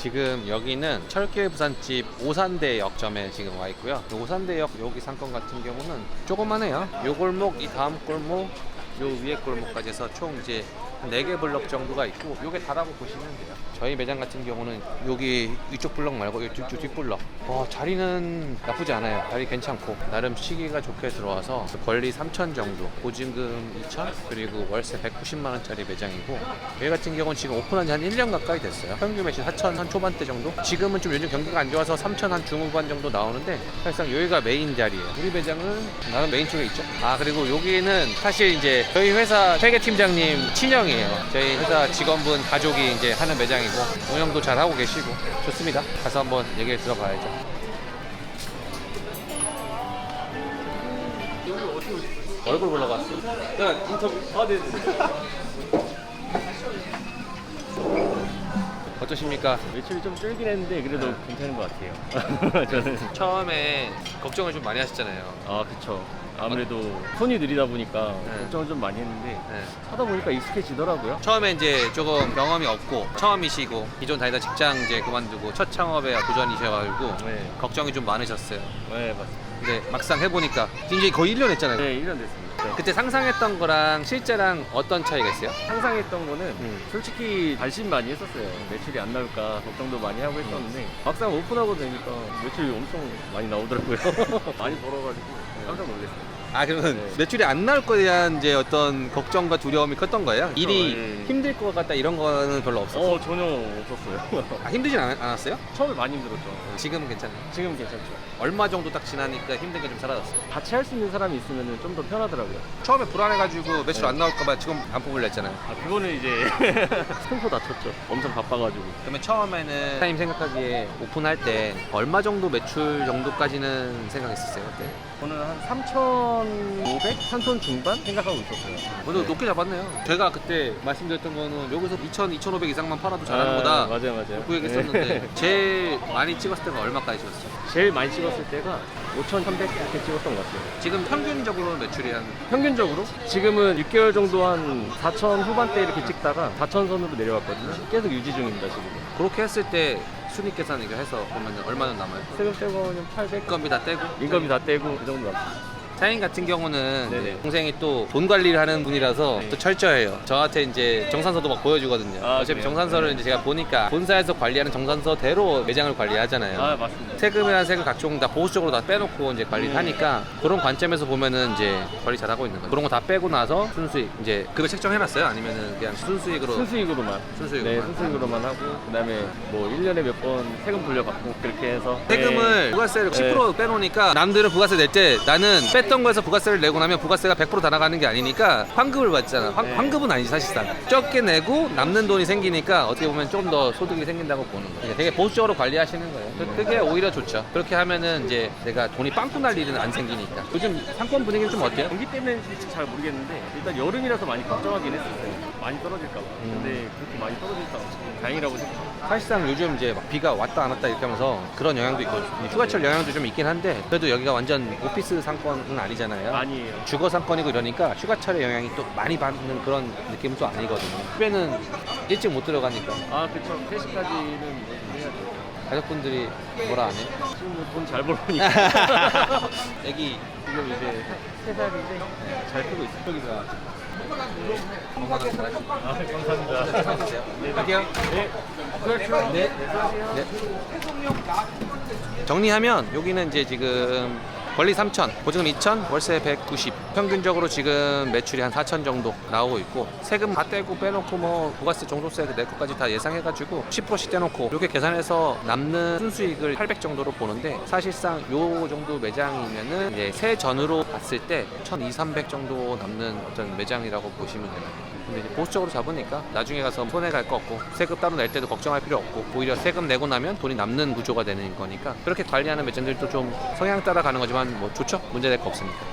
지금 여기는 철길 부산집 오산대 역점에 지금 와 있고요. 이 오산대역 여기 상권 같은 경우는 조그만해요. 요 골목, 이 다음 골목, 요 위에 골목까지 해서 총 이제 한 4개 블럭 정도가 있고 요게 다라고 보시면 돼요. 저희 매장 같은 경우는 여기 이쪽 블럭 말고 이쪽 뒷 블럭. 어, 자리는 나쁘지 않아요. 자리 괜찮고 나름 시기가 좋게 들어와서 권리 3천 정도, 보증금 2천, 그리고 월세 190만 원짜리 매장이고 여기 같은 경우는 지금 오픈한 지 한 1년 가까이 됐어요. 평균 매출 4천 한 초반대 정도. 지금은 좀 요즘 경기가 안 좋아서 3천 한 중후반 정도 나오는데 사실상 여기가 메인 자리예요. 우리 매장은 나는 메인 쪽에 있죠. 아 그리고 여기는 사실 이제 저희 회사 회계 팀장님 친형 이에요. 저희 회사 직원분 가족이 이제 하는 매장이고 운영도 잘 하고 계시고 좋습니다. 가서 한번 얘기를 들어봐야죠. 얼굴 보러 갔어. 야 인터뷰 아 네네 어떠십니까? 매출이 좀 줄긴 했는데 그래도 괜찮은 것 같아요 저는 처음에 걱정을 좀 많이 하셨잖아요. 아 그쵸 아무래도 손이 느리다 보니까 네. 걱정을 좀 많이 했는데 네. 하다 보니까 익숙해지더라고요 처음에 이제 조금 경험이 없고 처음이시고 기존 다니던 직장 이제 그만두고 첫 창업에 도전이셔가지고 네, 걱정이 좀 많으셨어요. 네 맞습니다 근데 막상 해보니까 이제 거의 1년 했잖아요. 네 1년 됐습니다 네. 그때 상상했던 거랑 실제랑 어떤 차이가 있어요? 상상했던 거는 음. 솔직히 발신 많이 했었어요 매출이 안 나올까 걱정도 많이 하고 했었는데 막상 오픈하고 되니까 매출이 엄청 많이 나오더라고요 많이 벌어가지고 깜짝 놀랐어요 아 그러면 네. 매출이 안 나올 거에 대한 이제 어떤 걱정과 두려움이 컸던 거예요? 일이 네. 힘들 것 같다 이런 거는 별로 없었어요. 어 전혀 없었어요 아, 힘들진 않, 않았어요? 처음에 많이 힘들었죠 지금은 괜찮아요. 지금은 괜찮죠 얼마 정도 딱 지나니까 힘든 게 좀 사라졌어요. 같이 할 수 있는 사람이 있으면 좀 더 편하더라고요 처음에 불안해가지고 매출 네. 안 나올까봐 지금 안 뽑으려 했잖아요. 아 그거는 이제 스탬프 다쳤죠 엄청 바빠가지고 그러면 처음에는 사장님 생각하기에 오픈할 때 얼마 정도 매출 정도까지는 생각했었어요 그때? 저는 한 3,500? 3톤 중반 생각하고 있었어요 네. 높게 잡았네요. 제가 그때 말씀드렸던 거는 여기서 2,000, 2,500 이상만 팔아도 잘하는 아, 거다. 맞아요 맞아요 그 얘기했었는데 제일 많이 찍었을 때가 얼마까지 찍었어요? 제일 많이 찍었을 때가 5,300 이렇게 찍었던 것 같아요 지금 평균적으로 매출이 한 평균적으로 지금은 6개월 정도 한 4천 후반대 이렇게 찍다가 4천 선으로 내려왔거든요. 계속 유지 중입니다 지금. 그렇게 했을 때 순익 계산 이거 해서 보면 얼마나 남아요? 세금 떼고 하면 800. 인건비 다 떼고 인건비 다 떼고 그 정도 남습니다. 사장님 같은 경우는 네네. 동생이 또 돈 관리를 하는 분이라서 네. 또 철저해요. 저한테 이제 정산서도 막 보여주거든요. 아, 어차피 그래요? 정산서를 네. 이제 제가 보니까 본사에서 관리하는 정산서대로 매장을 관리하잖아요. 아 맞습니다. 세금이나 세금 각종 다 보수적으로 다 빼놓고 이제 관리를 음. 하니까 그런 관점에서 보면은 이제 관리 잘하고 있는 거죠. 그런 거 다 빼고 나서 순수익 이제 급여 책정해놨어요? 아니면은 그냥 순수익으로 순수익으로만. 순수익으로만? 네, 순수익으로만 하고 그다음에 뭐 1년에 몇 번 세금 돌려받고 그렇게 해서 세금을 네. 부가세를 네. 10% 빼놓으니까 남들은 부가세 낼 때 나는 뺐던 거에서 부가세를 내고 나면 부가세가 100%다 나가는 게 아니니까 환급을 받잖아. 환, 네. 환급은 아니지 사실상. 적게 내고 남는 돈이 생기니까 어떻게 보면 조금 더 소득이 생긴다고 보는 거예요. 되게 보수적으로 관리하시는 거예요. 그- 그게 오히려 좋죠. 그렇게 하면은 이제 내가 돈이 빵꾸 날 일은 안 생기니까. 요즘 상권 분위기는 좀 어때요? 경기 때문에인지 잘 모르겠는데 일단 여름이라서 많이 걱정하긴 했었어요. 많이 떨어질까 봐. 음. 근데 그렇게 많이 떨어질까 봐 다행이라고 생각해요. 사실상 요즘 이제 막 비가 왔다 안 왔다 이렇게 하면서 그런 영향도 있고 휴가철 영향도 좀 있긴 한데 그래도 여기가 완전 오피스 상권은 아니잖아요. 아니에요. 주거 상권이고 이러니까 휴가철의 영향이 또 많이 받는 그런 느낌은 또 아니거든요. 후배는 일찍 못 들어가니까 아 그쵸. 3시까지는 해야죠. 가족분들이 뭐라 안 해? 지금 돈 잘 벌으니까. 애기 지금 이제 세 살인데 잘 크고 있어요. 여기가 잘 하시고 아, 감사합니다. 네, 갈게요. 네. 네. 네. 정리하면 여기는 이제 지금 권리 3천, 보증금 2천, 월세 190. 평균적으로 지금 매출이 한 4천 정도 나오고 있고 세금 다 떼고 빼놓고 뭐 부가세, 종소세 내 것까지 다 예상해가지고 10%씩 떼놓고 이렇게 계산해서 남는 순수익을 800 정도로 보는데 사실상 요 정도 매장이면은 이제 세 전으로 봤을 때 1,200, 300 정도 남는 어떤 매장이라고 보시면 돼요. 근데 이제 보수적으로 잡으니까 나중에 가서 손해 갈 거 없고 세금 따로 낼 때도 걱정할 필요 없고 오히려 세금 내고 나면 돈이 남는 구조가 되는 거니까 그렇게 관리하는 매장들도 좀 성향 따라 가는 거지만 뭐 좋죠? 문제될 거 없으니까